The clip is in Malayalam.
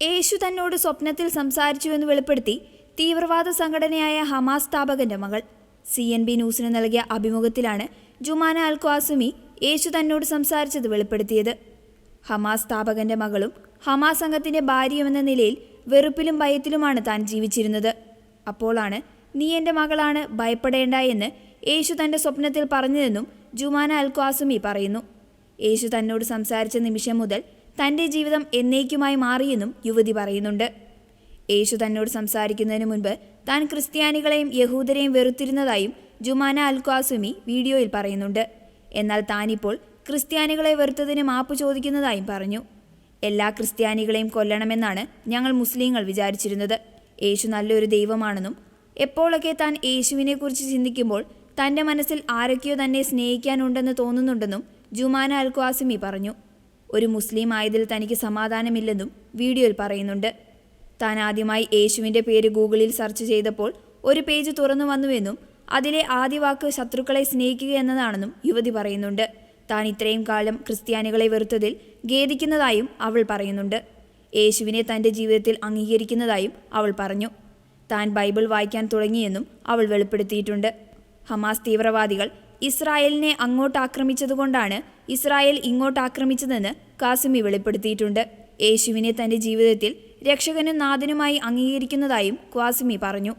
യേശു തന്നോട് സ്വപ്നത്തിൽ സംസാരിച്ചുവെന്ന് വെളിപ്പെടുത്തി തീവ്രവാദ സംഘടനയായ ഹമാസ് സ്ഥാപകന്റെ മകൾ. സി എൻ ബി ന്യൂസിന് നൽകിയ അഭിമുഖത്തിലാണ് ജുമാന അൽ ഖ്വാസുമി യേശു തന്നോട് സംസാരിച്ചത് വെളിപ്പെടുത്തിയത്. ഹമാസ് സ്ഥാപകന്റെ മകളും ഹമാസ് സംഘത്തിന്റെ ഭാര്യയുമെന്ന നിലയിൽ വെറുപ്പിലും ഭയത്തിലുമാണ് താൻ ജീവിച്ചിരുന്നത്. അപ്പോളാണ് നീ എന്റെ മകളാണ് ഭയപ്പെടേണ്ട എന്ന് യേശു തന്റെ സ്വപ്നത്തിൽ പറഞ്ഞതെന്നും ജുമാന അൽ ഖ്വാസുമി പറയുന്നു. യേശു തന്നോട് സംസാരിച്ച നിമിഷം മുതൽ തന്റെ ജീവിതം എന്നേക്കുമായി മാറിയെന്നും യുവതി പറയുന്നുണ്ട്. യേശു തന്നോട് സംസാരിക്കുന്നതിന് മുൻപ് താൻ ക്രിസ്ത്യാനികളെയും യഹൂദരെയും വെറുത്തിരുന്നതായും ജുമാന അൽ ഖ്വാസുമി വീഡിയോയിൽ പറയുന്നുണ്ട്. എന്നാൽ താനിപ്പോൾ ക്രിസ്ത്യാനികളെ വെറുത്തതിന് മാപ്പ് ചോദിക്കുന്നതായും പറഞ്ഞു. എല്ലാ ക്രിസ്ത്യാനികളെയും കൊല്ലണമെന്നാണ് ഞങ്ങൾ മുസ്ലിങ്ങൾ വിചാരിച്ചിരുന്നത്. യേശു നല്ലൊരു ദൈവമാണെന്നും എപ്പോഴൊക്കെ താൻ യേശുവിനെക്കുറിച്ച് ചിന്തിക്കുമ്പോൾ തന്റെ മനസ്സിൽ ആരൊക്കെയോ തന്നെ സ്നേഹിക്കാനുണ്ടെന്ന് തോന്നുന്നുണ്ടെന്നും ജുമാന അൽ ഖ്വാസിമി പറഞ്ഞു. ഒരു മുസ്ലിം ആയതിൽ തനിക്ക് സമാധാനമില്ലെന്നും വീഡിയോയിൽ പറയുന്നുണ്ട്. താൻ ആദ്യമായി യേശുവിന്റെ പേര് ഗൂഗിളിൽ സെർച്ച് ചെയ്തപ്പോൾ ഒരു പേജ് തുറന്നു വന്നുവെന്നും അതിലെ ആദ്യ വാക്ക് ശത്രുക്കളെ സ്നേഹിക്കുക എന്നതാണെന്നും യുവതി പറയുന്നുണ്ട്. താൻ ഇത്രയും കാലം ക്രിസ്ത്യാനികളെ വെറുത്തതിൽ ഖേദിക്കുന്നതായും അവൾ പറയുന്നുണ്ട്. യേശുവിനെ തന്റെ ജീവിതത്തിൽ അംഗീകരിക്കുന്നതായും അവൾ പറഞ്ഞു. താൻ ബൈബിൾ വായിക്കാൻ തുടങ്ങിയെന്നും അവൾ വെളിപ്പെടുത്തിയിട്ടുണ്ട്. ഹമാസ് തീവ്രവാദികൾ ഇസ്രായേലിനെ അങ്ങോട്ട് ആക്രമിച്ചതുകൊണ്ടാണ് ഇസ്രായേൽ ഇങ്ങോട്ട് ആക്രമിച്ചതെന്ന് കാസിമി വെളിപ്പെടുത്തിയിട്ടുണ്ട്. യേശുവിനെ തന്റെ ജീവിതത്തിൽ രക്ഷകനും നാഥനുമായി അംഗീകരിക്കുന്നതായും ക്വാസിമി പറഞ്ഞു.